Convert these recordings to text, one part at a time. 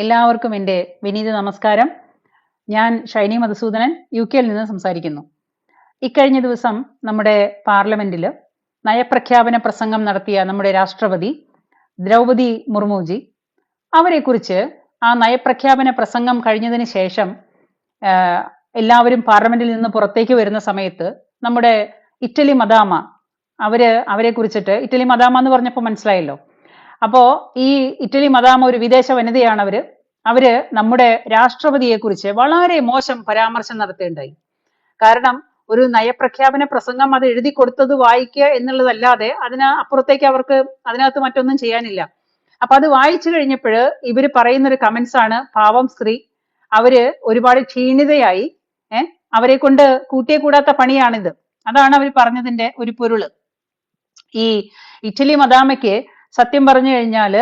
എല്ലാവർക്കും എന്റെ വിനീത നമസ്കാരം. ഞാൻ ഷൈനി മധുസൂദനൻ യു കെയിൽ നിന്ന് സംസാരിക്കുന്നു. ഇക്കഴിഞ്ഞ ദിവസം നമ്മുടെ പാർലമെന്റിൽ നയപ്രഖ്യാപന പ്രസംഗം നടത്തിയ നമ്മുടെ രാഷ്ട്രപതി ദ്രൗപതി മുർമുജി അവരെക്കുറിച്ച് ആ നയപ്രഖ്യാപന പ്രസംഗം കഴിഞ്ഞതിന് ശേഷം എല്ലാവരും പാർലമെന്റിൽ നിന്ന് പുറത്തേക്ക് വരുന്ന സമയത്ത് നമ്മുടെ ഇറ്റലി മദാമ അവർ അവരെ കുറിച്ചിട്ട് ഇറ്റലി മദാമ എന്ന് പറഞ്ഞപ്പോൾ മനസ്സിലായല്ലോ. അപ്പോ ഈ ഇറ്റലി മദാമ ഒരു വിദേശ വനിതയാണ് അവർ അവർ നമ്മുടെ രാഷ്ട്രപതിയെ കുറിച്ച് വളരെ മോശം പരാമർശം നടത്തേണ്ടായി കാരണം ഒരു നയപ്രഖ്യാപന പ്രസംഗം അത് എഴുതി കൊടുത്തത് വായിക്കുക എന്നുള്ളതല്ലാതെ അതിന് അപ്പുറത്തേക്ക് അവർക്ക് അതിനകത്ത് മറ്റൊന്നും ചെയ്യാനില്ല. അപ്പൊ അത് വായിച്ചു കഴിഞ്ഞപ്പോൾ ഇവർ പറയുന്ന ഒരു കമന്റ്സ് ആണ് പാവം സ്ത്രീ അവർ ഒരുപാട് ക്ഷീണിതയായി. ഏഹ് അവരെ കൊണ്ട് കൂട്ടിയെ കൂടാത്ത പണിയാണിത്. അതാണ് അവർ പറഞ്ഞതിന്റെ ഒരു പൊരുൾ. ഈ ഇറ്റലി മദാമയ്ക്ക് സത്യം പറഞ്ഞു കഴിഞ്ഞാൽ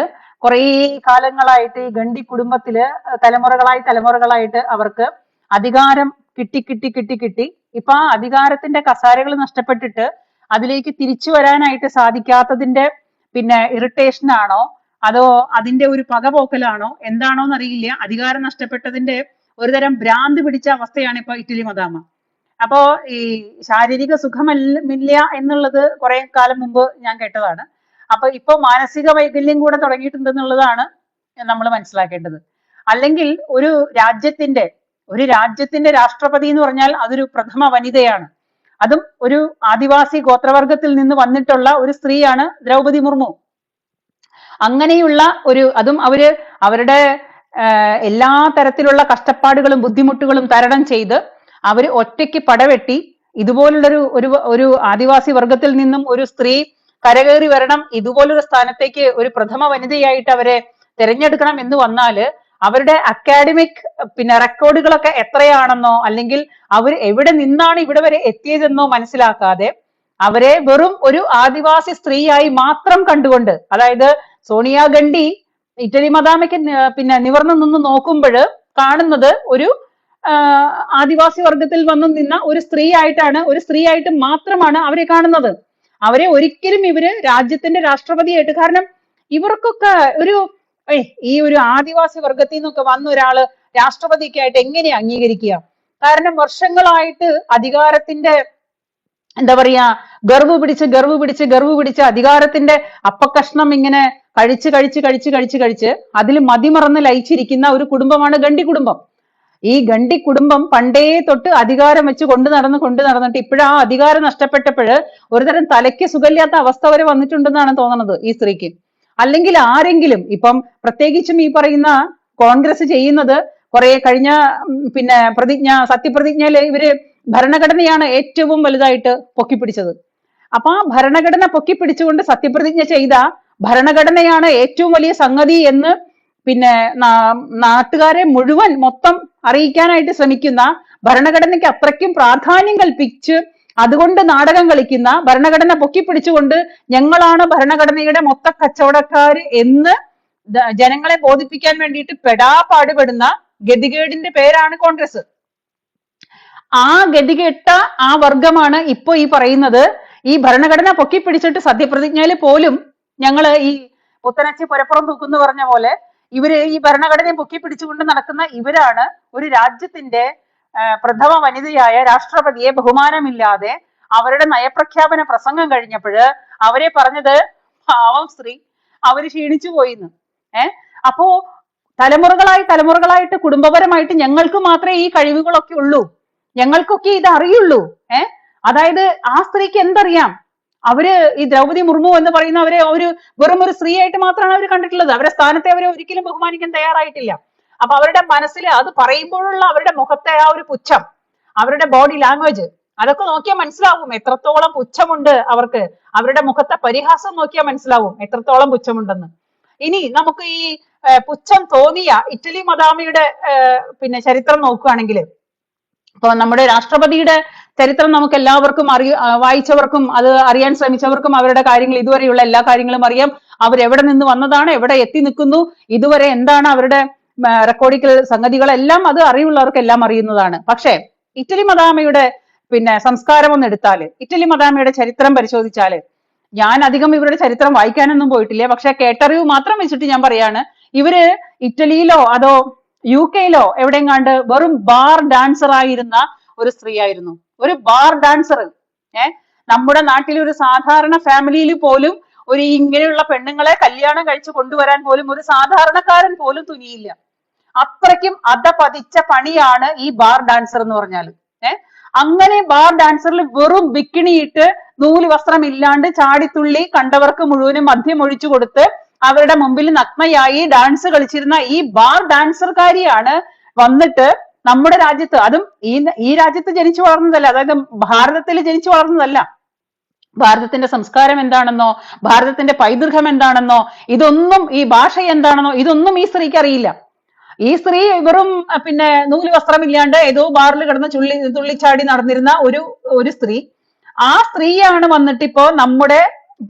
കുറേ കാലങ്ങളായിട്ട് ഈ ഗണ്ടി കുടുംബത്തിൽ തലമുറകളായി തലമുറകളായിട്ട് അവർക്ക് അധികാരം കിട്ടി കിട്ടി കിട്ടി കിട്ടി. ഇപ്പൊ ആ അധികാരത്തിന്റെ കസാരകൾ നഷ്ടപ്പെട്ടിട്ട് അതിലേക്ക് തിരിച്ചു വരാനായിട്ട് സാധിക്കാത്തതിന്റെ പിന്നെ ഇറിറ്റേഷൻ ആണോ അതോ അതിന്റെ ഒരു പകപോക്കലാണോ? എന്താണോ അറിയില്ല അധികാരം നഷ്ടപ്പെട്ടതിന്റെ ഒരുതരം ഭ്രാന്ത് പിടിച്ച അവസ്ഥയാണ് ഇപ്പൊ ഇറ്റലി മദാമ. അപ്പോ ഈ ശാരീരിക സുഖമില്ല എന്നുള്ളത് കുറെ കാലം മുമ്പ് ഞാൻ കേട്ടതാണ്. അപ്പൊ ഇപ്പൊ മാനസിക വൈകല്യം കൂടെ തുടങ്ങിയിട്ടുണ്ടെന്നുള്ളതാണ് നമ്മൾ മനസ്സിലാക്കേണ്ടത്. അല്ലെങ്കിൽ ഒരു രാജ്യത്തിന്റെ ഒരു രാജ്യത്തിന്റെ രാഷ്ട്രപതി എന്ന് പറഞ്ഞാൽ അതൊരു പ്രഥമ വനിതയാണ്. അതും ഒരു ആദിവാസി ഗോത്രവർഗത്തിൽ നിന്ന് വന്നിട്ടുള്ള ഒരു സ്ത്രീയാണ് ദ്രൗപതി മുർമു. അങ്ങനെയുള്ള ഒരു അതും അവർ അവരുടെ എല്ലാ തരത്തിലുള്ള കഷ്ടപ്പാടുകളും ബുദ്ധിമുട്ടുകളും തരണം ചെയ്ത് അവർ ഒറ്റയ്ക്ക് പടവെട്ടി ഇതുപോലുള്ളൊരു ഒരു ഒരു ആദിവാസി വർഗത്തിൽ നിന്നും ഒരു സ്ത്രീ കരകയറി വരണം. ഇതുപോലൊരു സ്ഥാനത്തേക്ക് ഒരു പ്രഥമ വനിതയായിട്ട് അവരെ തിരഞ്ഞെടുക്കണം എന്ന് വന്നാൽ അവരുടെ അക്കാഡമിക് പിന്നെ റെക്കോർഡുകളൊക്കെ എത്രയാണെന്നോ അല്ലെങ്കിൽ അവർ എവിടെ നിന്നാണ് ഇവിടെ വരെ എത്തിയതെന്നോ മനസ്സിലാക്കാതെ അവരെ വെറും ഒരു ആദിവാസി സ്ത്രീയായി മാത്രം കണ്ടുകൊണ്ട് അതായത് സോണിയാഗാന്ധി ഇറ്റലി മദാമയ്ക്ക് പിന്നെ നിവർന്നു നിന്ന് നോക്കുമ്പോൾ കാണുന്നത് ഒരു ആദിവാസി വർഗത്തിൽ വന്നു നിന്ന ഒരു സ്ത്രീ ആയിട്ടാണ് ഒരു സ്ത്രീ ആയിട്ട് മാത്രമാണ് അവരെ കാണുന്നത്. അവരെ ഒരിക്കലും ഇവർ രാജ്യത്തിന്റെ രാഷ്ട്രപതിയായിട്ട് കാരണം ഇവർക്കൊക്കെ ഒരു ഏ ഈ ഒരു ആദിവാസി വർഗത്തിൽ നിന്നൊക്കെ വന്ന ഒരാൾ രാഷ്ട്രപതിക്കായിട്ട് എങ്ങനെ അംഗീകരിക്കുക? കാരണം വർഷങ്ങളായിട്ട് അധികാരത്തിന്റെ എന്താ പറയാ ഗർവ് പിടിച്ച് ഗർവ് പിടിച്ച് ഗർവ് പിടിച്ച് അധികാരത്തിന്റെ അപ്പക്കഷ്ണം ഇങ്ങനെ കഴിച്ച് കഴിച്ച് കഴിച്ച് കഴിച്ച് കഴിച്ച് അതിൽ മതിമറന്ന് ലയിച്ചിരിക്കുന്ന ഒരു കുടുംബമാണ് ഗണ്ടി കുടുംബം. ഈ ഗണ്ടി കുടുംബം പണ്ടേ തൊട്ട് അധികാരം വെച്ച് കൊണ്ടു നടന്ന് കൊണ്ടു നടന്നിട്ട് ഇപ്പോഴാ അധികാരം നഷ്ടപ്പെട്ടപ്പോൾ ഒരുതരം തലയ്ക്ക് സുഖമില്ലാത്ത അവസ്ഥ വരെ വന്നിട്ടുണ്ടെന്നാണ് തോന്നുന്നത് ഈ സ്ത്രീക്ക്. അല്ലെങ്കിൽ ആരെങ്കിലും ഇപ്പം പ്രത്യേകിച്ചും ഈ പറയുന്ന കോൺഗ്രസ് ചെയ്യുന്നത് കുറെ കഴിഞ്ഞ പിന്നെ പ്രതിജ്ഞ സത്യപ്രതിജ്ഞയിൽ ഇവർ ഭരണഘടനയാണ് ഏറ്റവും വലുതായിട്ട് പൊക്കിപ്പിടിച്ചത്. അപ്പൊ ആ ഭരണഘടന പൊക്കിപ്പിടിച്ചുകൊണ്ട് സത്യപ്രതിജ്ഞ ചെയ്ത ഭരണഘടനയാണ് ഏറ്റവും വലിയ സംഗതി എന്ന് പിന്നെ നാട്ടുകാരെ മുഴുവൻ മൊത്തം അറിയിക്കാനായിട്ട് ശ്രമിക്കുന്ന ഭരണഘടനയ്ക്ക് അത്രയ്ക്കും പ്രാധാന്യം കൽപ്പിച്ച് അതുകൊണ്ട് നാടകം കളിക്കുന്ന ഭരണഘടന പൊക്കിപ്പിടിച്ചുകൊണ്ട് ഞങ്ങളാണ് ഭരണഘടനയുടെ മൊത്ത കച്ചവടക്കാര് എന്ന് ജനങ്ങളെ ബോധിപ്പിക്കാൻ വേണ്ടിയിട്ട് പെടാ പാടുപെടുന്ന ഗതികേടിന്റെ പേരാണ് കോൺഗ്രസ്. ആ ഗതികെട്ട ആ വർഗമാണ് ഇപ്പൊ ഈ പറയുന്നത്. ഈ ഭരണഘടന പൊക്കിപ്പിടിച്ചിട്ട് സത്യപ്രതിജ്ഞയിൽ പോലും ഞങ്ങൾ ഈ പുത്തനച്ചി പുരപ്പുറം തൂക്കുന്നു പറഞ്ഞ പോലെ ഇവർ ഈ ഭരണഘടനയെ പൊക്കി പിടിച്ചുകൊണ്ട് നടക്കുന്ന ഇവരാണ് ഒരു രാജ്യത്തിന്റെ പ്രഥമ വനിതയായ രാഷ്ട്രപതിയെ ബഹുമാനമില്ലാതെ അവരുടെ നയപ്രഖ്യാപന പ്രസംഗം കഴിഞ്ഞപ്പോഴ് അവരെ പറഞ്ഞത് പാവം സ്ത്രീ അവർ ക്ഷീണിച്ചു പോയിന്ന്. ഏർ അപ്പോ തലമുറകളായി തലമുറകളായിട്ട് കുടുംബപരമായിട്ട് ഞങ്ങൾക്ക് മാത്രമേ ഈ കഴിവുകളൊക്കെ ഉള്ളൂ. ഞങ്ങൾക്കൊക്കെ ഇത് അറിയുള്ളൂ. ഏർ അതായത് ആ സ്ത്രീക്ക് എന്തറിയാം? അവർ ഈ ദ്രൗപതി മുർമു എന്ന് പറയുന്ന അവരെ അവർ വെറും ഒരു സ്ത്രീയായിട്ട് മാത്രമാണ് അവർ കണ്ടിട്ടുള്ളത്. അവരുടെ സ്ഥാനത്തെ അവരെ ഒരിക്കലും ബഹുമാനിക്കാൻ തയ്യാറായിട്ടില്ല. അപ്പൊ അവരുടെ മനസ്സിൽ അത് പറയുമ്പോഴുള്ള അവരുടെ മുഖത്തെ ആ ഒരു പുച്ഛം അവരുടെ ബോഡി ലാംഗ്വേജ് അതൊക്കെ നോക്കിയാൽ മനസ്സിലാവും. എത്രത്തോളം പുച്ഛമുണ്ട് അവർക്ക്. അവരുടെ മുഖത്തെ പരിഹാസം നോക്കിയാൽ മനസ്സിലാവും എത്രത്തോളം പുച്ഛമുണ്ടെന്ന്. ഇനി നമുക്ക് ഈ പുച്ഛം തോന്നിയ ഇറ്റലി മദാമിയുടെ പിന്നെ ചരിത്രം നോക്കുകയാണെങ്കിൽ ഇപ്പൊ നമ്മുടെ രാഷ്ട്രപതിയുടെ ചരിത്രം നമുക്ക് എല്ലാവർക്കും അറിയ വായിച്ചവർക്കും അത് അറിയാൻ ശ്രമിച്ചവർക്കും അവരുടെ കാര്യങ്ങൾ ഇതുവരെയുള്ള എല്ലാ കാര്യങ്ങളും അറിയാം. അവരെവിടെ നിന്ന് വന്നതാണ് എവിടെ എത്തി നിൽക്കുന്നു ഇതുവരെ എന്താണ് അവരുടെ റെക്കോർഡിക്കൽ സംഗതികളെല്ലാം അത് അറിവുള്ളവർക്ക് എല്ലാം അറിയുന്നതാണ്. പക്ഷേ ഇറ്റലി മദാമയുടെ പിന്നെ സംസ്കാരം ഒന്ന് എടുത്താൽ ഇറ്റലി മദാമയുടെ ചരിത്രം പരിശോധിച്ചാൽ ഞാൻ അധികം ഇവരുടെ ചരിത്രം വായിക്കാനൊന്നും പോയിട്ടില്ല പക്ഷെ കേട്ടറിവ് മാത്രം വെച്ചിട്ട് ഞാൻ പറയാണ് ഇവർ ഇറ്റലിയിലോ അതോ യു കെയിലോ എവിടെയെങ്ങാണ്ട് വെറും ബാർ ഡാൻസർ ആയിരുന്ന ഒരു സ്ത്രീ ആയിരുന്നു ഒരു ബാർ ഡാൻസർ. ഏഹ് നമ്മുടെ നാട്ടിൽ ഒരു സാധാരണ ഫാമിലിയിൽ പോലും ഒരു ഇങ്ങനെയുള്ള പെണ്ണുങ്ങളെ കല്യാണം കഴിച്ചു കൊണ്ടുവരാൻ പോലും ഒരു സാധാരണക്കാരൻ പോലും തുനിയില്ല. അത്രയ്ക്കും അതപതിച്ച പണിയാണ് ഈ ബാർ ഡാൻസർ എന്ന് പറഞ്ഞാൽ. ഏഹ് അങ്ങനെ ബാർ ഡാൻസറിൽ വെറും ബിക്കിണിയിട്ട് നൂൽ വസ്ത്രം ഇല്ലാണ്ട് ചാടിത്തുള്ളി കണ്ടവർക്ക് മുഴുവനും മദ്യം ഒഴിച്ചു കൊടുത്ത് അവരുടെ മുമ്പിൽ നഗ്നയായി ഡാൻസ് കളിച്ചിരുന്ന ഈ ബാർ ഡാൻസർക്കാരിയാണ് വന്നിട്ട് നമ്മുടെ രാജ്യത്ത്. അതും ഈ ഈ രാജ്യത്ത് ജനിച്ചു വളർന്നതല്ല. അതായത് ഭാരതത്തിൽ ജനിച്ചു വളർന്നതല്ല. ഭാരതത്തിന്റെ സംസ്കാരം എന്താണെന്നോ ഭാരതത്തിന്റെ പൈതൃകം എന്താണെന്നോ ഇതൊന്നും ഈ ഭാഷ എന്താണെന്നോ ഇതൊന്നും ഈ സ്ത്രീക്ക് അറിയില്ല. ഈ സ്ത്രീ വെറും പിന്നെ നൂൽ വസ്ത്രമില്ലാണ്ട് ഏതോ ബാറിൽ കിടന്ന് ചുള്ളി തുള്ളിച്ചാടി നടന്നിരുന്ന ഒരു ഒരു സ്ത്രീ. ആ സ്ത്രീയാണ് വന്നിട്ട് ഇപ്പോ നമ്മുടെ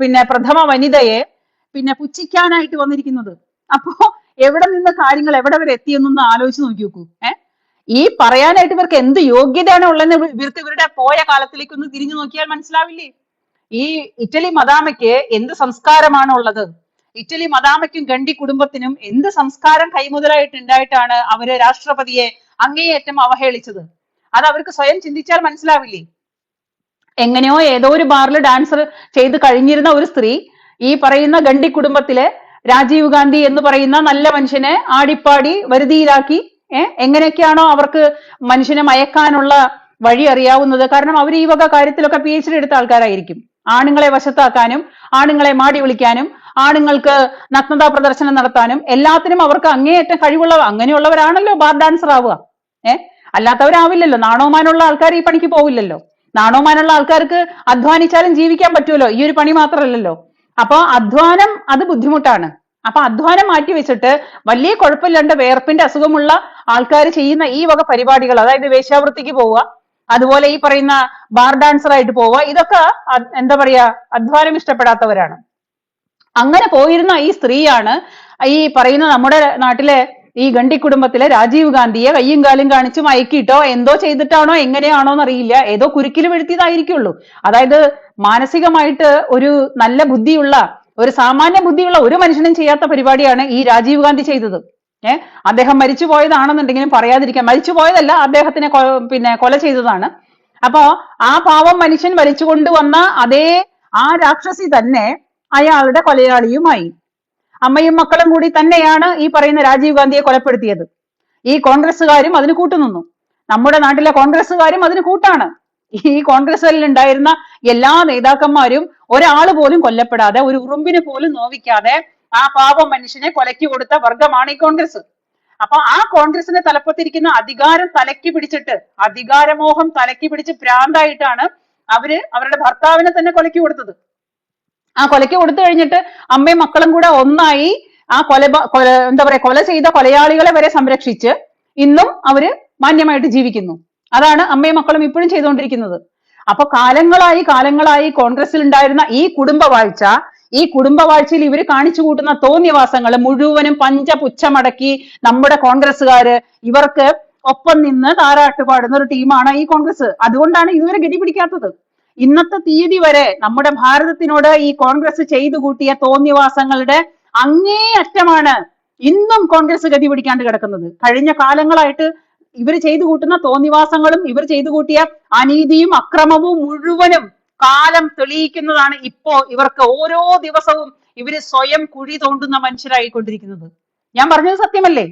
പിന്നെ പ്രഥമ വനിതയെ പിന്നെ പുച്ഛിക്കാനായിട്ട് വന്നിരിക്കുന്നത്. അപ്പോ എവിടെ നിന്ന് കാര്യങ്ങൾ എവിടെ വരെ എത്തിയെന്നൊന്ന് ആലോചിച്ച് നോക്കി നോക്കൂ. ഏ? ഈ പറയാനായിട്ട് ഇവർക്ക് എന്ത് യോഗ്യതയാണ് ഉള്ളതെന്ന് ഇവർ- ഇവർക്ക് ഇവരുടെ പോയ കാലത്തിലേക്ക് ഒന്ന് തിരിഞ്ഞു നോക്കിയാൽ മനസ്സിലാവില്ലേ? ഈ ഇറ്റലി മദാമയ്ക്ക് എന്ത് സംസ്കാരമാണ് ഉള്ളത്? ഇറ്റലി മദാമയ്ക്കും ഗണ്ടി കുടുംബത്തിനും എന്ത് സംസ്കാരം കൈമുതലായിട്ട് ഉണ്ടായിട്ടാണ് അവർ രാഷ്ട്രപതിയെ അങ്ങേയറ്റം അവഹേളിച്ചത്? അത് അവർക്ക് സ്വയം ചിന്തിച്ചാൽ മനസ്സിലാവില്ലേ? എങ്ങനെയോ ഏതോ ഒരു ബാറിൽ ഡാൻസർ ചെയ്ത് കഴിഞ്ഞിരുന്ന ഒരു സ്ത്രീ ഈ പറയുന്ന ഗണ്ടി കുടുംബത്തിലെ രാജീവ് ഗാന്ധി എന്ന് പറയുന്ന നല്ല മനുഷ്യനെ ആടിപ്പാടി വരുതിയിലാക്കി എങ്ങനെയൊക്കെയാണോ അവർക്ക് മനുഷ്യനെ മയക്കാനുള്ള വഴി അറിയാവുന്നത്. കാരണം അവർ ഈ വക കാര്യത്തിലൊക്കെ പി എച്ച് ഡി എടുത്ത ആൾക്കാരായിരിക്കും. ആണുങ്ങളെ വശത്താക്കാനും ആണുങ്ങളെ മാടി വിളിക്കാനും ആണുങ്ങൾക്ക് നഗ്നതാ പ്രദർശനം നടത്താനും എല്ലാത്തിനും അവർക്ക് അങ്ങേയറ്റം കഴിവുള്ളവ അങ്ങനെയുള്ളവരാണല്ലോ ബാർ ഡാൻസർ ആവുക. ഏഹ് അല്ലാത്തവരാവില്ലല്ലോ. നാണോമാനുള്ള ആൾക്കാർ ഈ പണിക്ക് പോവില്ലല്ലോ. നാണോമാനുള്ള ആൾക്കാർക്ക് അധ്വാനിച്ചാലും ജീവിക്കാൻ പറ്റുമല്ലോ ഈ ഒരു പണി മാത്രമല്ലല്ലോ അപ്പൊ അധ്വാനം അത് ബുദ്ധിമുട്ടാണ്. അപ്പൊ അധ്വാനം മാറ്റി വെച്ചിട്ട് വലിയ കുഴപ്പമില്ലാണ്ട് വേർപ്പിന്റെ അസുഖമുള്ള ആൾക്കാർ ചെയ്യുന്ന ഈ വക പരിപാടികൾ അതായത് വേശ്യാവൃത്തിക്ക് പോവുക അതുപോലെ ഈ പറയുന്ന ബാർ ഡാൻസർ ആയിട്ട് പോവുക ഇതൊക്കെ എന്താ പറയാ അധ്വാനം ഇഷ്ടപ്പെടാത്തവരാണ്. അങ്ങനെ പോയിരുന്ന ഈ സ്ത്രീയാണ് ഈ പറയുന്ന നമ്മുടെ നാട്ടിലെ ഈ ഗണ്ടി കുടുംബത്തിലെ രാജീവ് ഗാന്ധിയെ കയ്യും കാലും കാണിച്ച് മയക്കിയിട്ടോ എന്തോ ചെയ്തിട്ടാണോ എങ്ങനെയാണോ എന്നറിയില്ല. ഏതോ കുരുക്കിൽ വീഴ്ത്തിയതായിരിക്കുള്ളൂ അതായത് മാനസികമായിട്ട് ഒരു നല്ല ബുദ്ധിയുള്ള ഒരു സാമാന്യ ബുദ്ധിയുള്ള ഒരു മനുഷ്യനും ചെയ്യാത്ത പരിപാടിയാണ് ഈ രാജീവ് ഗാന്ധി ചെയ്തത്. ഏഹ് അദ്ദേഹം മരിച്ചു പോയതാണെന്നുണ്ടെങ്കിലും പറയാതിരിക്കാം. മരിച്ചു പോയതല്ല അദ്ദേഹത്തിനെ പിന്നെ കൊല ചെയ്തതാണ്. അപ്പോ ആ പാവം മനുഷ്യൻ വലിച്ചു കൊണ്ടുവന്ന അതേ ആ രാക്ഷസി തന്നെ അയാളുടെ കൊലയാളിയുമായി. അമ്മയും മക്കളും കൂടി തന്നെയാണ് ഈ പറയുന്ന രാജീവ് ഗാന്ധിയെ കൊലപ്പെടുത്തിയത്. ഈ കോൺഗ്രസ്സുകാരും അതിന് കൂട്ടുനിന്നു. നമ്മുടെ നാട്ടിലെ കോൺഗ്രസ്സുകാരും അതിന് കൂട്ടാണ്. ഈ കോൺഗ്രസ്സിൽ ഉണ്ടായിരുന്ന എല്ലാ നേതാക്കന്മാരും ഒരാൾ പോലും കൊല്ലപ്പെടാതെ ഒരു ഉറുമ്പിനെ പോലും നോവിക്കാതെ ആ പാവം മനുഷ്യനെ കൊലക്കി കൊടുത്ത വർഗമാണ് ഈ കോൺഗ്രസ് അപ്പൊ ആ കോൺഗ്രസിന്റെ തലപ്പത്തിരിക്കുന്ന അധികാരം തലക്കി പിടിച്ചിട്ട് അധികാരമോഹം തലക്കി പിടിച്ച് ഭ്രാന്തായിട്ടാണ് അവർ അവരുടെ ഭർത്താവിനെ തന്നെ കൊലക്കി കൊടുത്തത്. ആ കൊലയ്ക്ക് കൊടുത്തു കഴിഞ്ഞിട്ട് അമ്മയും മക്കളും കൂടെ ഒന്നായി ആ കൊല കൊല എന്താ പറയാ കൊല ചെയ്ത കൊലയാളികളെ വരെ സംരക്ഷിച്ച് ഇന്നും അവർ മാന്യമായിട്ട് ജീവിക്കുന്നു. അതാണ് അമ്മയും മക്കളും ഇപ്പോഴും ചെയ്തുകൊണ്ടിരിക്കുന്നത്. അപ്പൊ കാലങ്ങളായി കാലങ്ങളായി കോൺഗ്രസിൽ ഉണ്ടായിരുന്ന ഈ കുടുംബവാഴ്ച ഈ കുടുംബവാഴ്ചയിൽ ഇവർ കാണിച്ചു കൂട്ടുന്ന തോന്നിയവാസങ്ങൾ മുഴുവനും പഞ്ചപുച്ഛമടക്കി നമ്മുടെ കോൺഗ്രസ്സുകാര് ഇവർക്ക് ഒപ്പം നിന്ന് താരാട്ട് പാടുന്ന ഒരു ടീമാണ് ഈ കോൺഗ്രസ് അതുകൊണ്ടാണ് ഇതുവരെ ഗതി പിടിക്കാത്തത്. ഇന്നത്തെ തീയതി വരെ നമ്മുടെ ഭാരതത്തിനോട് ഈ കോൺഗ്രസ് ചെയ്തു കൂട്ടിയ തോന്നിവാസങ്ങളുടെ അങ്ങേയറ്റമാണ് ഇന്നും കോൺഗ്രസ് ഗതി പിടിക്കാണ്ട് കിടക്കുന്നത്. കഴിഞ്ഞ കാലങ്ങളായിട്ട് ഇവർ ചെയ്തു കൂട്ടുന്ന തോന്നിവാസങ്ങളും ഇവർ ചെയ്തു കൂട്ടിയ അനീതിയും അക്രമവും മുഴുവനും കാലം തെളിയിക്കുന്നതാണ് ഇപ്പോ ഇവർക്ക് ഓരോ ദിവസവും ഇവർ സ്വയം കുഴി തോണ്ടുന്ന മനുഷ്യരായിക്കൊണ്ടിരിക്കുന്നത്. ഞാൻ പറഞ്ഞത് സത്യമല്ലേ?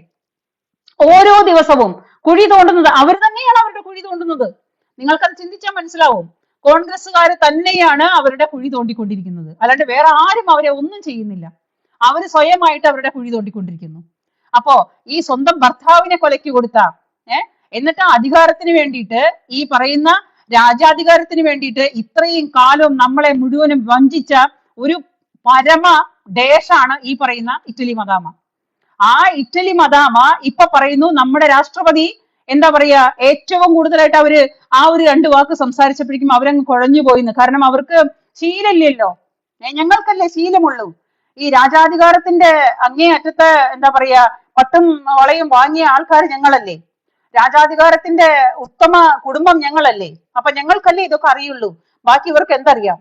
ഓരോ ദിവസവും കുഴി തോണ്ടുന്നത് അവർ തന്നെയാണ് അവരുടെ കുഴി തോണ്ടുന്നത്. നിങ്ങൾക്കത് ചിന്തിച്ചാൽ മനസ്സിലാവും. കോൺഗ്രസ്സുകാർ തന്നെയാണ് അവരുടെ കുഴി തോണ്ടിക്കൊണ്ടിരിക്കുന്നത്. അല്ലാണ്ട് വേറെ ആരും അവരെ ഒന്നും ചെയ്യുന്നില്ല. അവർ സ്വയമായിട്ട് അവരുടെ കുഴി തോണ്ടിക്കൊണ്ടിരിക്കുന്നു. അപ്പോ ഈ സ്വന്തം ഭർത്താവിനെ കൊലയ്ക്ക് കൊടുത്ത ഏ എന്നിട്ട് അധികാരത്തിന് വേണ്ടിയിട്ട് ഈ പറയുന്ന രാജാധികാരത്തിന് വേണ്ടിയിട്ട് ഇത്രയും കാലവും നമ്മളെ മുഴുവനും വഞ്ചിച്ച ഒരു പരമ ദേശാണ് ഈ പറയുന്ന ഇറ്റലി മദാമ. ആ ഇറ്റലി മദാമ ഇപ്പൊ പറയുന്നു നമ്മുടെ രാഷ്ട്രപതി എന്താ പറയാ ഏറ്റവും കൂടുതലായിട്ട് അവർ ആ ഒരു രണ്ട് വാക്ക് സംസാരിച്ചപ്പോഴേക്കും അവരങ്ങ് കുഴഞ്ഞു പോയിന്ന്. കാരണം അവർക്ക് ശീലമില്ലല്ലോ. ഞങ്ങൾക്കല്ലേ ശീലമുള്ളൂ. ഈ രാജാധികാരത്തിന്റെ അങ്ങേ അറ്റത്തെ എന്താ പറയാ പട്ടും വളയും വാങ്ങിയ ആൾക്കാർ ഞങ്ങളല്ലേ. രാജാധികാരത്തിന്റെ ഉത്തമ കുടുംബം ഞങ്ങളല്ലേ. അപ്പൊ ഞങ്ങൾക്കല്ലേ ഇതൊക്കെ അറിയുള്ളൂ. ബാക്കി ഇവർക്ക് എന്തറിയാം?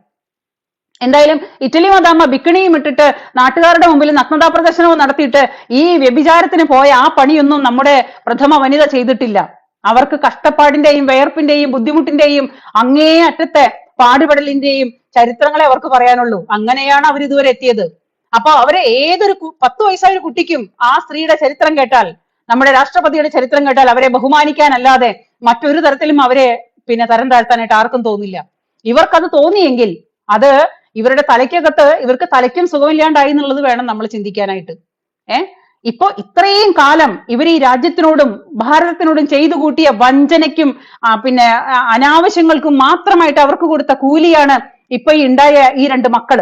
എന്തായാലും ഇറ്റലി മദാമ്മ ബിക്കിണിയും ഇട്ടിട്ട് നാട്ടുകാരുടെ മുമ്പിൽ നഗ്നതാ പ്രദർശനവും നടത്തിയിട്ട് ഈ വ്യഭിചാരത്തിന് പോയ ആ പണിയൊന്നും നമ്മുടെ പ്രഥമ വനിത ചെയ്തിട്ടില്ല. അവർക്ക് കഷ്ടപ്പാടിന്റെയും വേർപ്പിന്റെയും ബുദ്ധിമുട്ടിന്റെയും അങ്ങേ അറ്റത്തെ പാടുപെടലിന്റെയും ചരിത്രങ്ങളെ അവർക്ക് പറയാനുള്ളൂ. അങ്ങനെയാണ് അവർ ഇതുവരെ എത്തിയത്. അപ്പൊ അവരെ ഏതൊരു പത്ത് വയസ്സായ ഒരു കുട്ടിക്കും ആ സ്ത്രീയുടെ ചരിത്രം കേട്ടാൽ നമ്മുടെ രാഷ്ട്രപതിയുടെ ചരിത്രം കേട്ടാൽ അവരെ ബഹുമാനിക്കാനല്ലാതെ മറ്റൊരു തരത്തിലും അവരെ പിന്നെ തരം താഴ്ത്താനായിട്ട് ആർക്കും തോന്നില്ല. ഇവർക്കത് തോന്നിയെങ്കിൽ അത് ഇവരുടെ തലയ്ക്കകത്ത് ഇവർക്ക് തലയ്ക്കും സുഖമില്ലാണ്ടായി എന്നുള്ളത് വേണം നമ്മൾ ചിന്തിക്കാനായിട്ട്. ഏർ ഇപ്പോ ഇത്രയും കാലം ഇവർ ഈ രാജ്യത്തിനോടും ഭാരതത്തിനോടും ചെയ്തു കൂട്ടിയ വഞ്ചനയ്ക്കും പിന്നെ അനാവശ്യങ്ങൾക്കും മാത്രമായിട്ട് അവർക്ക് കൊടുത്ത കൂലിയാണ് ഇപ്പൊ ഉണ്ടായ ഈ രണ്ട് മക്കൾ.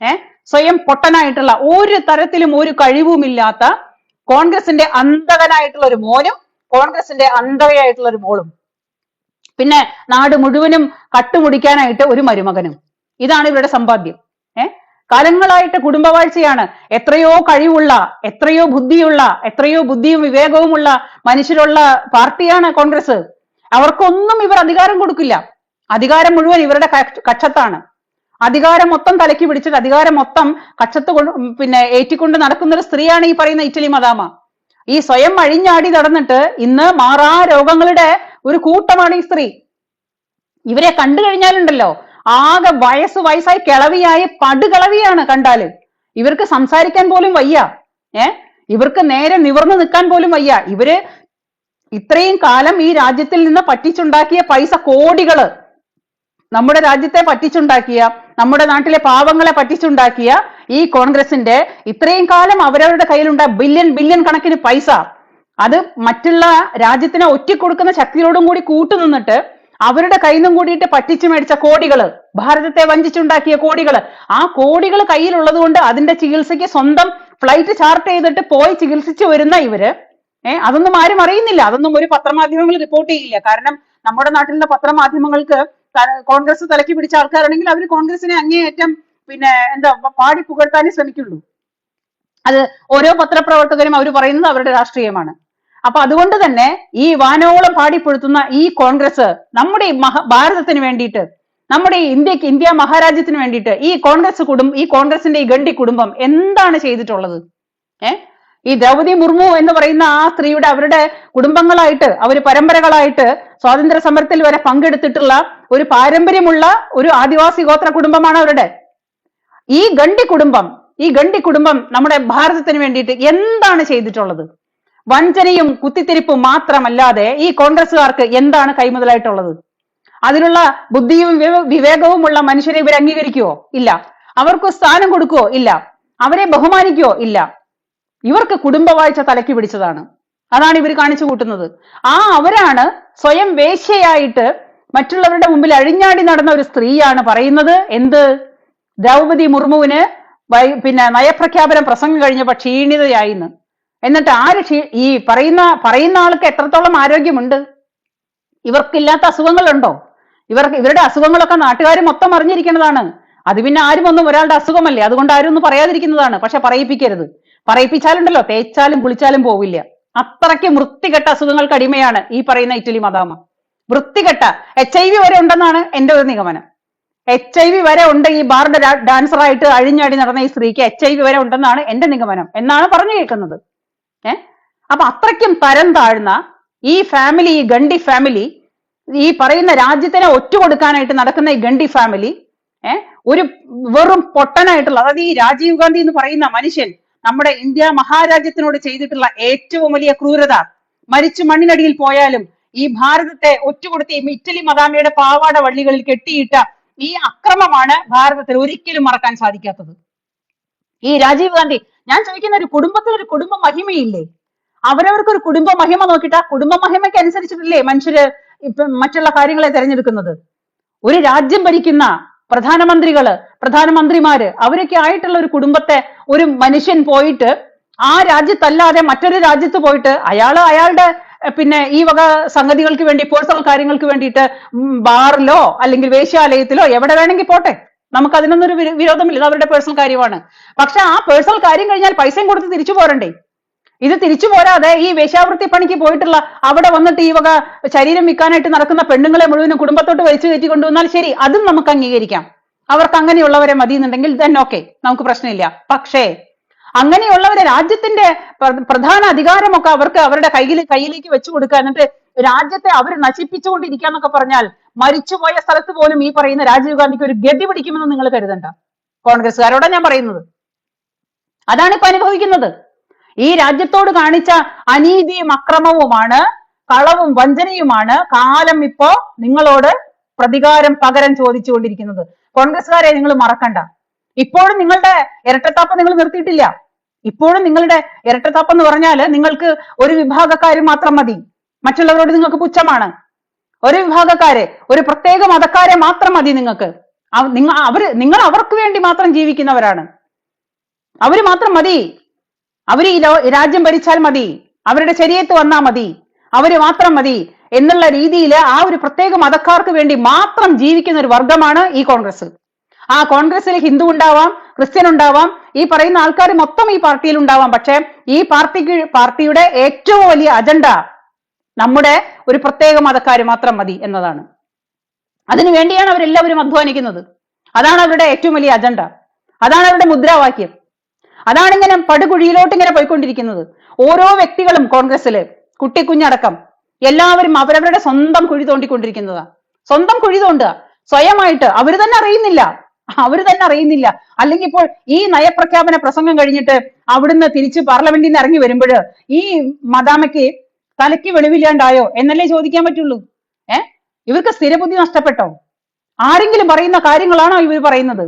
ഏർ സ്വയം പൊട്ടനായിട്ടുള്ള ഒരു തരത്തിലും ഒരു കഴിവുമില്ലാത്ത കോൺഗ്രസിന്റെ അന്തകനായിട്ടുള്ള ഒരു മോനും കോൺഗ്രസിന്റെ അന്തകയായിട്ടുള്ള ഒരു മോളും. പിന്നെ നാട് മുഴുവനും കട്ടുമുടിക്കാനായിട്ട് ഒരു മരുമകനും. ഇതാണ് ഇവരുടെ സമ്പാദ്യം. ഏഹ് കാലങ്ങളായിട്ട് കുടുംബവാഴ്ചയാണ്. എത്രയോ കഴിവുള്ള എത്രയോ ബുദ്ധിയുള്ള എത്രയോ ബുദ്ധിയും വിവേകവുമുള്ള മനുഷ്യരുള്ള പാർട്ടിയാണ് കോൺഗ്രസ്. അവർക്കൊന്നും ഇവർ അധികാരം കൊടുക്കില്ല. അധികാരം മുഴുവൻ ഇവരുടെ കക്ഷത്താണ്. അധികാരം മൊത്തം തലയ്ക്ക് പിടിച്ചിട്ട് അധികാരം മൊത്തം കക്ഷത്ത് കൊണ്ട് പിന്നെ ഏറ്റിക്കൊണ്ട് നടക്കുന്ന ഒരു സ്ത്രീയാണ് ഈ പറയുന്ന ഇറ്റലി മദാമ. ഈ സ്വയം അഴിഞ്ഞാടി നടന്നിട്ട് ഇന്ന് മാറാ രോഗങ്ങളുടെ ഒരു കൂട്ടമാണ് ഈ സ്ത്രീ. ഇവരെ കണ്ടു കഴിഞ്ഞാലുണ്ടല്ലോ ആകെ വയസ്സ് വയസ്സായി കിളവിയായ പടുകിളവിയാണ് കണ്ടാൽ. ഇവർക്ക് സംസാരിക്കാൻ പോലും വയ്യ. ഏ? ഇവർക്ക് നേരെ നിവർന്നു നിൽക്കാൻ പോലും വയ്യ. ഇവർ ഇത്രയും കാലം ഈ രാജ്യത്തിൽ നിന്ന് പറ്റിച്ചുണ്ടാക്കിയ പൈസ കോടികൾ നമ്മുടെ രാജ്യത്തെ പറ്റിച്ചുണ്ടാക്കിയ നമ്മുടെ നാട്ടിലെ പാവങ്ങളെ പറ്റിച്ചുണ്ടാക്കിയ ഈ കോൺഗ്രസിന്റെ ഇത്രയും കാലം അവരവരുടെ കയ്യിലുണ്ട ബില്യൺ ബില്യൺ കണക്കിന് പൈസ. അത് മറ്റുള്ള രാജ്യത്തിനെ ഒറ്റിക്കൊടുക്കുന്ന ശക്തിയോടും കൂടി കൂട്ടുനിന്നിട്ട് അവരുടെ കയ്യിൽ നിന്നും കൂടിയിട്ട് പറ്റിച്ചു മേടിച്ച കോടികൾ ഭാരതത്തെ വഞ്ചിച്ചുണ്ടാക്കിയ കോടികൾ ആ കോടികൾ കയ്യിലുള്ളത് കൊണ്ട് അതിന്റെ ചികിത്സയ്ക്ക് സ്വന്തം ഫ്ലൈറ്റ് ചാർട്ട് ചെയ്തിട്ട് പോയി ചികിത്സിച്ചു വരുന്ന ഇവർ ഏഹ് അതൊന്നും ആരും അറിയുന്നില്ല. അതൊന്നും ഒരു പത്രമാധ്യമങ്ങൾ റിപ്പോർട്ട് ചെയ്യില്ല. കാരണം നമ്മുടെ നാട്ടിലുള്ള പത്രമാധ്യമങ്ങൾക്ക് കോൺഗ്രസ് തലക്കി പിടിച്ച ആൾക്കാരാണെങ്കിൽ അവർ കോൺഗ്രസിനെ അങ്ങേയറ്റം പിന്നെ എന്താ പാടി പുകഴ്ത്താനേ ശ്രമിക്കുള്ളൂ. അത് ഓരോ പത്രപ്രവർത്തകരും അവർ പറയുന്നത് അവരുടെ രാഷ്ട്രീയമാണ്. അപ്പൊ അതുകൊണ്ട് തന്നെ ഈ വാനോളം പാടിപ്പൊഴുത്തുന്ന ഈ കോൺഗ്രസ് നമ്മുടെ മഹ ഭാരതത്തിന് വേണ്ടിയിട്ട് നമ്മുടെ ഇന്ത്യയ്ക്ക് ഇന്ത്യ മഹാരാജ്യത്തിന് വേണ്ടിയിട്ട് ഈ കോൺഗ്രസ് കുടുംബം ഈ കോൺഗ്രസിന്റെ ഈ ഗണ്ടി കുടുംബം എന്താണ് ചെയ്തിട്ടുള്ളത്? ഏ? ഈ ദ്രൗപതി മുർമു എന്ന് പറയുന്ന ആ സ്ത്രീയുടെ അവരുടെ കുടുംബങ്ങളായിട്ട് അവർ പരമ്പരകളായിട്ട് സ്വാതന്ത്ര്യ സമരത്തിൽ വരെ പങ്കെടുത്തിട്ടുള്ള ഒരു പാരമ്പര്യമുള്ള ഒരു ആദിവാസി ഗോത്ര കുടുംബമാണ് അവരുടെ. ഈ ഗണ്ടി കുടുംബം ഈ ഗണ്ടി കുടുംബം നമ്മുടെ ഭാരതത്തിന് വേണ്ടിയിട്ട് എന്താണ് ചെയ്തിട്ടുള്ളത്? വഞ്ചനയും കുത്തിത്തിരിപ്പും മാത്രമല്ലാതെ ഈ കോൺഗ്രസ്സുകാർക്ക് എന്താണ് കൈമുതലായിട്ടുള്ളത്? അതിനുള്ള ബുദ്ധിയും വിവേകവും ഉള്ള മനുഷ്യരെ ഇവർ അംഗീകരിക്കുവോ? ഇല്ല. അവർക്ക് സ്ഥാനം കൊടുക്കുവോ? ഇല്ല. അവരെ ബഹുമാനിക്കുവോ? ഇല്ല. ഇവർക്ക് കുടുംബവാഴ്ച തലക്കി പിടിച്ചതാണ്. അതാണ് ഇവർ കാണിച്ചു കൂട്ടുന്നത്. ആ അവരാണ് സ്വയം വേശ്യയായിട്ട് മറ്റുള്ളവരുടെ മുമ്പിൽ അഴിഞ്ഞാടി നടന്ന ഒരു സ്ത്രീയാണ് പറയുന്നത്. എന്ത്? ദ്രൗപദി മുർമുവിന് പിന്നെ നയപ്രഖ്യാപനം പ്രസംഗം കഴിഞ്ഞപ്പോ ക്ഷീണിതയായിന്ന് എന്നിട്ട് ആര് ഈ പറയുന്ന പറയുന്ന ആൾക്ക് എത്രത്തോളം ആരോഗ്യമുണ്ട്? ഇവർക്കില്ലാത്ത അസുഖങ്ങളുണ്ടോ? ഇവർക്ക് ഇവരുടെ അസുഖങ്ങളൊക്കെ നാട്ടുകാർ മൊത്തം അറിഞ്ഞിരിക്കുന്നതാണ്. അത് പിന്നെ ആരും ഒന്നും ഒരാളുടെ അസുഖമല്ലേ? അതുകൊണ്ട് ആരും ഒന്നും പറയാതിരിക്കുന്നതാണ്. പക്ഷെ പറയിപ്പിക്കരുത്. പറയിപ്പിച്ചാലുണ്ടല്ലോ തേച്ചാലും കുളിച്ചാലും പോവില്ല. അത്രയ്ക്ക് വൃത്തികെട്ട അസുഖങ്ങൾക്ക് അടിമയാണ് ഈ പറയുന്ന ഇറ്റലി മദാമ. വൃത്തികെട്ട എച്ച് ഐ വി വരെ ഉണ്ടെന്നാണ് എന്റെ ഒരു നിഗമനം. എച്ച് ഐ വി വരെ ഉണ്ട് ഈ ബാറിന്റെ ഡാൻസറായിട്ട് അഴിഞ്ഞാടി നടന്ന ഈ സ്ത്രീക്ക് എച്ച് ഐ വി വരെ ഉണ്ടെന്നാണ് എന്റെ നിഗമനം എന്നാണ് പറഞ്ഞു കേൾക്കുന്നത്. ഏ? അപ്പൊ അത്രയ്ക്കും തരം താഴ്ന്ന ഈ ഫാമിലി ഈ ഗണ്ടി ഫാമിലി ഈ പറയുന്ന രാജ്യത്തിനെ ഒറ്റുകൊടുക്കാനായിട്ട് നടക്കുന്ന ഈ ഗണ്ടി ഫാമിലി ഏഹ് ഒരു വെറും പൊട്ടനായിട്ടുള്ള അതായത് ഈ രാജീവ് ഗാന്ധി എന്ന് പറയുന്ന മനുഷ്യൻ നമ്മുടെ ഇന്ത്യ മഹാരാജ്യത്തിനോട് ചെയ്തിട്ടുള്ള ഏറ്റവും വലിയ ക്രൂരത. മരിച്ചു മണ്ണിനടിയിൽ പോയാലും ഈ ഭാരതത്തെ ഒറ്റുകൊടുത്ത ഇറ്റലി മദാമയുടെ പാവാട വള്ളികളിൽ കെട്ടിയിട്ട ഈ അക്രമമാണ് ഭാരതത്തിൽ ഒരിക്കലും മറക്കാൻ സാധിക്കാത്തത്. ഈ രാജീവ് ഗാന്ധി ഞാൻ ചോദിക്കുന്ന ഒരു കുടുംബത്തിൽ ഒരു കുടുംബ മഹിമയില്ലേ? അവരവർക്ക് ഒരു കുടുംബ മഹിമ നോക്കിയിട്ട് ആ കുടുംബ മഹിമയ്ക്ക് അനുസരിച്ചിട്ടില്ലേ മനുഷ്യര് ഇപ്പൊ മറ്റുള്ള കാര്യങ്ങളെ തെരഞ്ഞെടുക്കുന്നത്? ഒരു രാജ്യം ഭരിക്കുന്ന പ്രധാനമന്ത്രികൾ പ്രധാനമന്ത്രിമാര് അവരൊക്കെ ആയിട്ടുള്ള ഒരു കുടുംബത്തെ ഒരു മനുഷ്യൻ പോയിട്ട് ആ രാജ്യത്തല്ലാതെ മറ്റൊരു രാജ്യത്ത് പോയിട്ട് അയാൾ അയാളുടെ പിന്നെ ഈ വക സംഗതികൾക്ക് വേണ്ടി പേഴ്സണൽ കാര്യങ്ങൾക്ക് വേണ്ടിയിട്ട് ബാറിലോ അല്ലെങ്കിൽ വേശ്യാലയത്തിലോ എവിടെ വേണമെങ്കിൽ പോട്ടെ? നമുക്ക് അതിനൊന്നും ഒരു വിരോധമില്ല. ഇത് അവരുടെ പേഴ്സണൽ കാര്യമാണ്. പക്ഷെ ആ പേഴ്സണൽ കാര്യം കഴിഞ്ഞാൽ പൈസയും കൊടുത്ത് തിരിച്ചു പോരണ്ടേ? ഇത് തിരിച്ചു പോരാതെ ഈ വേശ്യാവൃത്തി പണിക്ക് പോയിട്ടുള്ള അവിടെ വന്നിട്ട് ഈ വക ശരീരം വിൽക്കാനായിട്ട് നടക്കുന്ന പെണ്ണുങ്ങളെ മുഴുവനും കുടുംബത്തോട്ട് വലിച്ചു കയറ്റി കൊണ്ടുവന്നാൽ ശരി അതും നമുക്ക് അംഗീകരിക്കാം. അവർക്ക് അങ്ങനെയുള്ളവരെ മതി എന്നുണ്ടെങ്കിൽ ദെൻ ഓക്കെ നമുക്ക് പ്രശ്നമില്ല. പക്ഷേ അങ്ങനെയുള്ളവരെ രാജ്യത്തിന്റെ പ്രധാന അധികാരമൊക്കെ അവർക്ക് അവരുടെ കയ്യിൽ കയ്യിലേക്ക് വെച്ചു കൊടുക്കുക എന്നിട്ട് രാജ്യത്തെ അവർ നശിപ്പിച്ചുകൊണ്ടിരിക്കുക എന്നൊക്കെ പറഞ്ഞാൽ മരിച്ചുപോയ സ്ഥലത്ത് പോലും ഈ പറയുന്ന രാജീവ് ഗാന്ധിക്ക് ഒരു ഗതി പിടിക്കുമെന്ന് നിങ്ങൾ കരുതണ്ട. കോൺഗ്രസ്സുകാരോടാണ് ഞാൻ പറയുന്നത്. അതാണ് ഇപ്പൊ അനുഭവിക്കുന്നത്. ഈ രാജ്യത്തോട് കാണിച്ച അനീതിയും അക്രമവുമാണ് കളവും വഞ്ചനയുമാണ് കാലം ഇപ്പോ നിങ്ങളോട് പ്രതികാരം പകരം ചോദിച്ചുകൊണ്ടിരിക്കുന്നത്. കോൺഗ്രസ്സുകാരെ നിങ്ങൾ മറക്കണ്ട. ഇപ്പോഴും നിങ്ങളുടെ ഇരട്ടത്താപ്പ് നിങ്ങൾ നിർത്തിയിട്ടില്ല. ഇപ്പോഴും നിങ്ങളുടെ ഇരട്ടത്താപ്പ് എന്ന് പറഞ്ഞാൽ നിങ്ങൾക്ക് ഒരു വിഭാഗക്കാർ മാത്രം മതി. മറ്റുള്ളവരോട് നിങ്ങൾക്ക് പുച്ഛമാണ്. ഒരു വിഭാഗക്കാരെ ഒരു പ്രത്യേക മതക്കാരെ മാത്രം മതി നിങ്ങൾക്ക്. നിങ്ങൾ നിങ്ങ അവർ നിങ്ങൾ അവർക്ക് വേണ്ടി മാത്രം ജീവിക്കുന്നവരാണ്. അവർ മാത്രം മതി. അവർ ഈ രാജ്യം ഭരിച്ചാൽ മതി. അവരുടെ ശരീരത്ത് വന്നാ മതി. അവർ മാത്രം മതി എന്നുള്ള രീതിയിൽ ആ ഒരു പ്രത്യേക മതക്കാർക്ക് വേണ്ടി മാത്രം ജീവിക്കുന്ന ഒരു വർഗമാണ് ഈ കോൺഗ്രസ്. ആ കോൺഗ്രസിൽ ഹിന്ദു ഉണ്ടാവാം ക്രിസ്ത്യൻ ഉണ്ടാവാം ഈ പറയുന്ന ആൾക്കാർ മൊത്തം ഈ പാർട്ടിയിൽ ഉണ്ടാവാം. പക്ഷെ ഈ പാർട്ടിക്ക് പാർട്ടിയുടെ ഏറ്റവും വലിയ അജണ്ട നമ്മുടെ ഒരു പ്രത്യേക മതക്കാർ മാത്രം മതി എന്നതാണ്. അതിനു വേണ്ടിയാണ് അവരെല്ലാവരും അധ്വാനിക്കുന്നത്. അതാണ് അവരുടെ ഏറ്റവും വലിയ അജണ്ട. അതാണ് അവരുടെ മുദ്രാവാക്യം. അതാണ് ഇങ്ങനെ പടുകുഴിയിലോട്ട് ഇങ്ങനെ പോയിക്കൊണ്ടിരിക്കുന്നത്. ഓരോ വ്യക്തികളും കോൺഗ്രസ്സിൽ കുട്ടിക്കുഞ്ഞടക്കം എല്ലാവരും അവരവരുടെ സ്വന്തം കുഴി തോണ്ടിക്കൊണ്ടിരിക്കുന്നതാ. സ്വന്തം കുഴി തോണ്ടുക. സ്വയമായിട്ട് അവർ തന്നെ അറിയുന്നില്ല. അവർ തന്നെ അറിയുന്നില്ല. അല്ലെങ്കിൽ ഇപ്പോൾ ഈ നയപ്രഖ്യാപന പ്രസംഗം കഴിഞ്ഞിട്ട് അവിടുന്ന് തിരിച്ച് പാർലമെന്റിൽ നിന്ന് ഇറങ്ങി വരുമ്പോൾ ഈ മദാമയ്ക്ക് തലയ്ക്ക് വെളിവില്ലാണ്ടായോ എന്നല്ലേ ചോദിക്കാൻ പറ്റുള്ളൂ. ഏ? ഇവർക്ക് സ്ഥിരബുദ്ധി നഷ്ടപ്പെട്ടോ? ആരെങ്കിലും പറയുന്ന കാര്യങ്ങളാണോ ഇവർ പറയുന്നത്?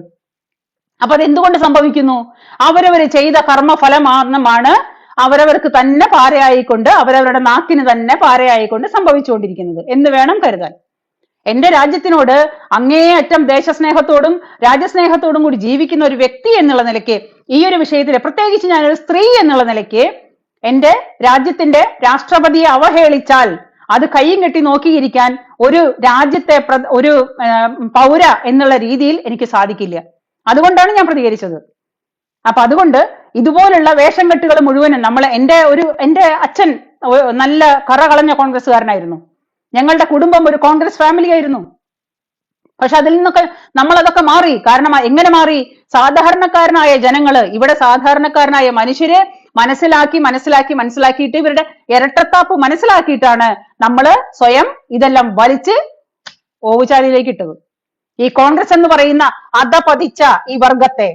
അപ്പൊ അത് എന്തുകൊണ്ട് സംഭവിക്കുന്നു? അവരവര് ചെയ്ത കർമ്മഫലമാണ് അവരവർക്ക് തന്നെ പാരയായിക്കൊണ്ട് അവരവരുടെ നാക്കിന് തന്നെ പാരയായിക്കൊണ്ട് സംഭവിച്ചുകൊണ്ടിരിക്കുന്നത്. എന്ന് വേണം കരുതാൻ. എന്റെ രാജ്യത്തിനോട് അങ്ങേയറ്റം ദേശസ്നേഹത്തോടും രാജ്യസ്നേഹത്തോടും കൂടി ജീവിക്കുന്ന ഒരു വ്യക്തി എന്നുള്ള നിലയ്ക്ക് ഈ ഒരു വിഷയത്തിൽ പ്രത്യേകിച്ച് ഞാനൊരു സ്ത്രീ എന്നുള്ള നിലയ്ക്ക് എന്റെ രാജ്യത്തിന്റെ രാഷ്ട്രപതിയെ അവഹേളിച്ചാൽ അത് കൈയും കെട്ടി നോക്കിയിരിക്കാൻ ഒരു രാജ്യത്തെ ഒരു പൗര എന്നുള്ള രീതിയിൽ എനിക്ക് സാധിക്കില്ല. അതുകൊണ്ടാണ് ഞാൻ പ്രതികരിച്ചത്. അപ്പൊ അതുകൊണ്ട് ഇതുപോലുള്ള വേഷം കെട്ടുകൾ മുഴുവനും നമ്മൾ എന്റെ ഒരു എന്റെ അച്ഛൻ നല്ല കറ കളഞ്ഞ കോൺഗ്രസ്സുകാരനായിരുന്നു. ഞങ്ങളുടെ കുടുംബം ഒരു കോൺഗ്രസ് ഫാമിലി ആയിരുന്നു. പക്ഷെ അതിൽ നിന്നൊക്കെ നമ്മൾ അതൊക്കെ മാറി. കാരണം എങ്ങനെ മാറി? സാധാരണക്കാരനായ ജനങ്ങൾ ഇവിടെ സാധാരണക്കാരനായ മനുഷ്യര് മനസ്സിലാക്കി മനസ്സിലാക്കി മനസ്സിലാക്കിയിട്ട് ഇവരുടെ ഇരട്ടത്താപ്പ് മനസ്സിലാക്കിയിട്ടാണ് നമ്മൾ സ്വയം ഇതെല്ലാം വലിച്ച് ഓവുചാലിലേക്ക് ഇട്ടത്. ഈ കോൺഗ്രസ് എന്ന് പറയുന്ന അധപതിച്ച ഈ വർഗത്തെ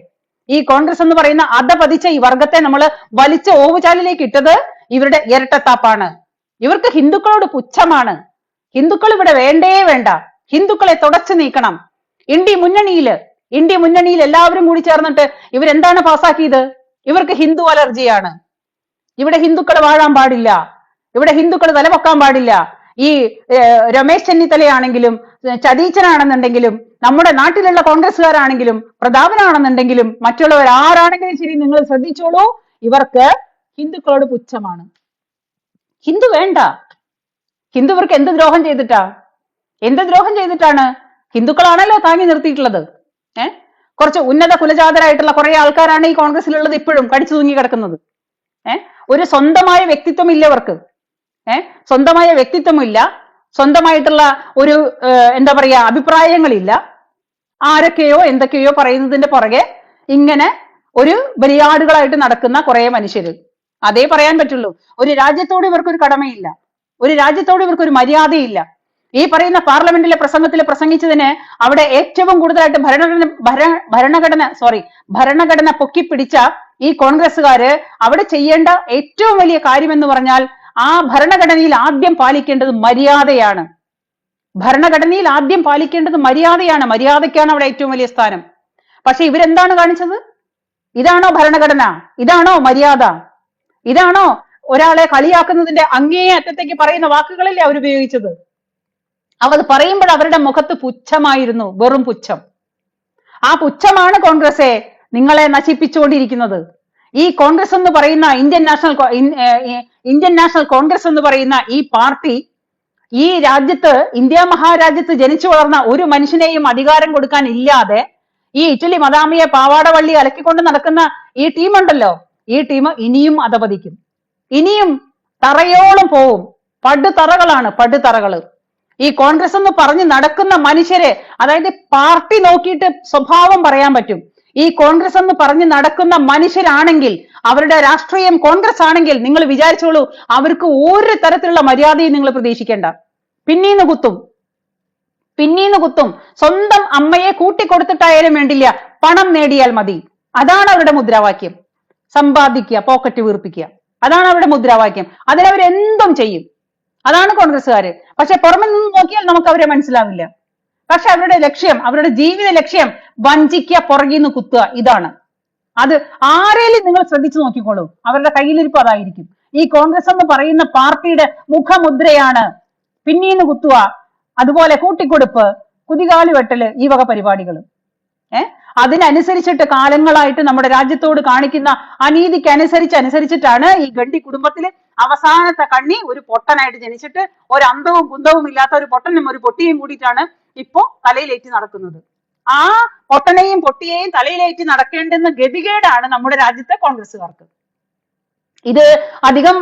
ഈ കോൺഗ്രസ് എന്ന് പറയുന്ന അധപതിച്ച ഈ വർഗത്തെ നമ്മൾ വലിച്ച ഓവുചാലിലേക്ക് ഇട്ടത് ഇവരുടെ ഇരട്ടത്താപ്പാണ്. ഇവർക്ക് ഹിന്ദുക്കളോട് പുച്ഛമാണ്. ഹിന്ദുക്കൾ ഇവിടെ വേണ്ടേ വേണ്ട. ഹിന്ദുക്കളെ തുടച്ചു നീക്കണം. ഇന്ത്യ മുന്നണിയിൽ ഇന്ത്യ മുന്നണിയിൽ എല്ലാവരും കൂടി ചേർന്നിട്ട് ഇവരെന്താണ് പാസാക്കിയത് ഇവർക്ക് ഹിന്ദു അലർജിയാണ്. ഇവിടെ ഹിന്ദുക്കൾ വാഴാൻ പാടില്ല. ഇവിടെ ഹിന്ദുക്കൾ വെക്കാൻ പാടില്ല. ഈ രമേശ് ചെന്നിത്തലയാണെങ്കിലും ചതീച്ചനാണെന്നുണ്ടെങ്കിലും നമ്മുടെ നാട്ടിലുള്ള കോൺഗ്രസ്സുകാരാണെങ്കിലും പ്രതാപനാണെന്നുണ്ടെങ്കിലും മറ്റുള്ളവർ ആരാണെങ്കിലും ശരി നിങ്ങൾ ശ്രദ്ധിച്ചോളൂ. ഇവർക്ക് ഹിന്ദുക്കളോട് പുച്ഛമാണ്. ഹിന്ദു വേണ്ട. ഹിന്ദുവർക്ക് എന്ത് ദ്രോഹം ചെയ്തിട്ടാ? എന്ത് ദ്രോഹം ചെയ്തിട്ടാണ്? ഹിന്ദുക്കളാണല്ലോ താങ്ങി നിർത്തിയിട്ടുള്ളത്. ഏ? കുറച്ച് ഉന്നത കുലജാതരായിട്ടുള്ള കുറെ ആൾക്കാരാണ് ഈ കോൺഗ്രസിലുള്ളത് ഇപ്പോഴും കടിച്ചു തൂങ്ങി കിടക്കുന്നത്. ഏഹ് ഒരു സ്വന്തമായ വ്യക്തിത്വം ഇല്ല അവർക്ക് ഏ? സ്വന്തമായ വ്യക്തിത്വമില്ല. സ്വന്തമായിട്ടുള്ള ഒരു എന്താ പറയാ അഭിപ്രായങ്ങളില്ല. ആരൊക്കെയോ എന്തൊക്കെയോ പറയുന്നതിന്റെ പുറകെ ഇങ്ങനെ ഒരു ബലിയാടുകളായിട്ട് നടക്കുന്ന കുറെ മനുഷ്യര്. അതേ പറയാൻ പറ്റുള്ളൂ. ഒരു രാജ്യത്തോട് ഇവർക്കൊരു കടമയില്ല. ഒരു രാജ്യത്തോട് ഇവർക്കൊരു മര്യാദയില്ല. ഈ പറയുന്ന പാർലമെന്റിലെ പ്രസംഗത്തിൽ പ്രസംഗിച്ചതിന് അവിടെ ഏറ്റവും കൂടുതലായിട്ട് ഭരണഘടന ഭര- ഭരണഘടന സോറി ഭരണഘടന പൊക്കി പിടിച്ച ഈ കോൺഗ്രസ്സുകാര് അവിടെ ചെയ്യേണ്ട ഏറ്റവും വലിയ കാര്യം എന്ന് പറഞ്ഞാൽ ആ ഭരണഘടനയിൽ ആദ്യം പാലിക്കേണ്ടത് മര്യാദയാണ്. ഭരണഘടനയിൽ ആദ്യം പാലിക്കേണ്ടത് മര്യാദയാണ്. മര്യാദയ്ക്കാണ് അവിടെ ഏറ്റവും വലിയ സ്ഥാനം. പക്ഷെ ഇവരെന്താണ് കാണിച്ചത്? ഇതാണോ ഭരണഘടന? ഇതാണോ മര്യാദ? ഇതാണോ ഒരാളെ കളിയാക്കുന്നതിന്റെ അങ്ങേ അറ്റത്തേക്ക് പറയുന്ന വാക്കുകളല്ലേ അവർ ഉപയോഗിച്ചത് അവർ പറയുമ്പോൾ അവരുടെ മുഖത്ത് പുച്ഛമായിരുന്നു വെറും പുച്ഛം. ആ പുച്ഛമാണ് കോൺഗ്രസെ നിങ്ങളെ നശിപ്പിച്ചുകൊണ്ടിരിക്കുന്നത്. ഈ കോൺഗ്രസ് എന്ന് പറയുന്ന Indian National Indian National Congress എന്ന് പറയുന്ന ഈ പാർട്ടി ഈ രാജ്യത്ത് ഇന്ത്യ മഹാരാജ്യത്ത് ജനിച്ചു വളർന്ന ഒരു മനുഷ്യനെയും അധികാരം കൊടുക്കാൻ ഇല്ലാതെ ഈ ഇറ്റലി മദാമിയെ പാവാടവള്ളി അലക്കിക്കൊണ്ട് നടക്കുന്ന ഈ ടീമുണ്ടല്ലോ. ഈ ടീം ഇനിയും അധപതിക്കും. ഇനിയും തറയോളം പോവും. പടുതറകളാണ് പടുതറകൾ. ഈ കോൺഗ്രസ് എന്ന് പറഞ്ഞ് നടക്കുന്ന മനുഷ്യരെ അതായത് പാർട്ടി നോക്കിയിട്ട് സ്വഭാവം പറയാൻ പറ്റും. ഈ കോൺഗ്രസ് എന്ന് പറഞ്ഞ് നടക്കുന്ന മനുഷ്യരാണെങ്കിൽ അവരുടെ രാഷ്ട്രീയം കോൺഗ്രസ് ആണെങ്കിൽ നിങ്ങൾ വിചാരിച്ചോളൂ അവർക്ക് ഒരു തരത്തിലുള്ള മര്യാദയും നിങ്ങൾ പ്രതീക്ഷിക്കേണ്ട. പിന്നീന്ന് കുത്തും. പിന്നീന്ന് കുത്തും. സ്വന്തം അമ്മയെ കൂട്ടിക്കൊടുത്തിട്ടായാലും വേണ്ടില്ല. പണം നേടിയാൽ മതി. അതാണ് അവരുടെ മുദ്രാവാക്യം. സമ്പാദിക്കുക പോക്കറ്റ് വീർപ്പിക്കുക. അതാണ് അവരുടെ മുദ്രാവാക്യം. അതിനവരെന്തും ചെയ്യും. അതാണ് കോൺഗ്രസ്സുകാര്. പക്ഷെ പുറമെ നിന്ന് നോക്കിയാൽ നമുക്ക് അവരെ മനസ്സിലാവില്ല. പക്ഷെ അവരുടെ ലക്ഷ്യം അവരുടെ ജീവിത ലക്ഷ്യം വഞ്ചിക്കുക പുറകിൽ നിന്ന് കുത്തുക ഇതാണ്. അത് ആരേലും നിങ്ങൾ ശ്രദ്ധിച്ചു നോക്കിക്കോളൂ. അവരുടെ കയ്യിലിരിപ്പ് അതായിരിക്കും. ഈ കോൺഗ്രസ് എന്ന് പറയുന്ന പാർട്ടിയുടെ മുഖമുദ്രയാണ് പിന്നീന്ന് കുത്തുക അതുപോലെ കൂട്ടിക്കൊടുപ്പ് കുതികാലി വെട്ടൽ ഈ വക പരിപാടികൾ ഏഹ് അതിനനുസരിച്ചിട്ട് കാലങ്ങളായിട്ട് നമ്മുടെ രാജ്യത്തോട് കാണിക്കുന്ന അനീതിക്ക് അനുസരിച്ച് അനുസരിച്ചിട്ടാണ് ഈ ഗണ്ടി കുടുംബത്തിൽ അവസാനത്തെ കണ്ണി ഒരു പൊട്ടനായിട്ട് ജനിച്ചിട്ട് ഒരു അന്തവും കുന്തവും ഇല്ലാത്ത ഒരു പൊട്ടനും ഒരു പൊട്ടിയും കൂടിയിട്ടാണ് ഇപ്പോ തലയിലേറ്റി നടക്കുന്നത്. ആ പൊട്ടനെയും പൊട്ടിയെയും തലയിലേറ്റി നടക്കേണ്ടെന്ന ഗതികേടാണ് നമ്മുടെ രാജ്യത്തെ കോൺഗ്രസ്സുകാർക്ക്. ഇത് അധികം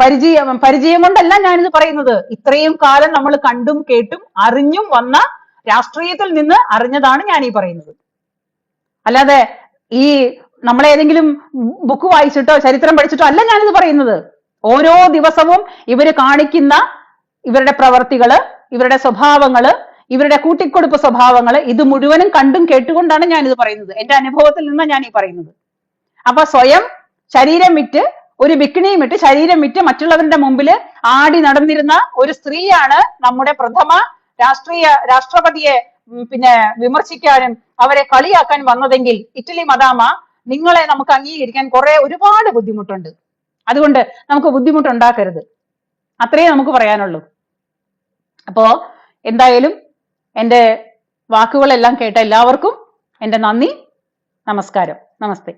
പരിചയം പരിചയം കൊണ്ടല്ല ഞാനിത് പറയുന്നത്. ഇത്രയും കാലം നമ്മൾ കണ്ടും കേട്ടും അറിഞ്ഞും വന്ന രാഷ്ട്രീയത്തിൽ നിന്ന് അറിഞ്ഞതാണ് ഞാൻ ഈ പറയുന്നത്. അല്ലാതെ ഈ നമ്മളേതെങ്കിലും ബുക്ക് വായിച്ചിട്ടോ ചരിത്രം പഠിച്ചിട്ടോ അല്ല ഞാനിത് പറയുന്നത്. ഓരോ ദിവസവും ഇവർ കാണിക്കുന്ന ഇവരുടെ പ്രവർത്തികൾ ഇവരുടെ സ്വഭാവങ്ങൾ ഇവരുടെ കൂട്ടിക്കൊടുപ്പ് സ്വഭാവങ്ങൾ ഇത് മുഴുവനും കണ്ടും കേട്ടുകൊണ്ടാണ് ഞാൻ ഇത് പറയുന്നത്. എന്റെ അനുഭവത്തിൽ നിന്നാണ് ഞാൻ ഈ പറയുന്നത്. അപ്പൊ സ്വയം ശരീരം വിറ്റ് ഒരു ബിക്കിണിയും ഇട്ട് ശരീരം വിറ്റ് മറ്റുള്ളവരുടെ മുമ്പിൽ ആടി നടന്നിരുന്ന ഒരു സ്ത്രീയാണ് നമ്മുടെ പ്രഥമ രാഷ്ട്രീയ രാഷ്ട്രപതിയെ പിന്നെ വിമർശിക്കാനും അവരെ കളിയാക്കാൻ വന്നതെങ്കിൽ ഇറ്റലി മദാമ നിങ്ങളെ നമുക്ക് അംഗീകരിക്കാൻ കുറെ ഒരുപാട് ബുദ്ധിമുട്ടുണ്ട്. അതുകൊണ്ട് നമുക്ക് ബുദ്ധിമുട്ടുണ്ടാക്കരുത്. അത്രയേ നമുക്ക് പറയാനുള്ളൂ. അപ്പോ എന്തായാലും എന്റെ വാക്കുകളെല്ലാം കേട്ട എല്ലാവർക്കും എന്റെ നന്ദി നമസ്കാരം. നമസ്തേ.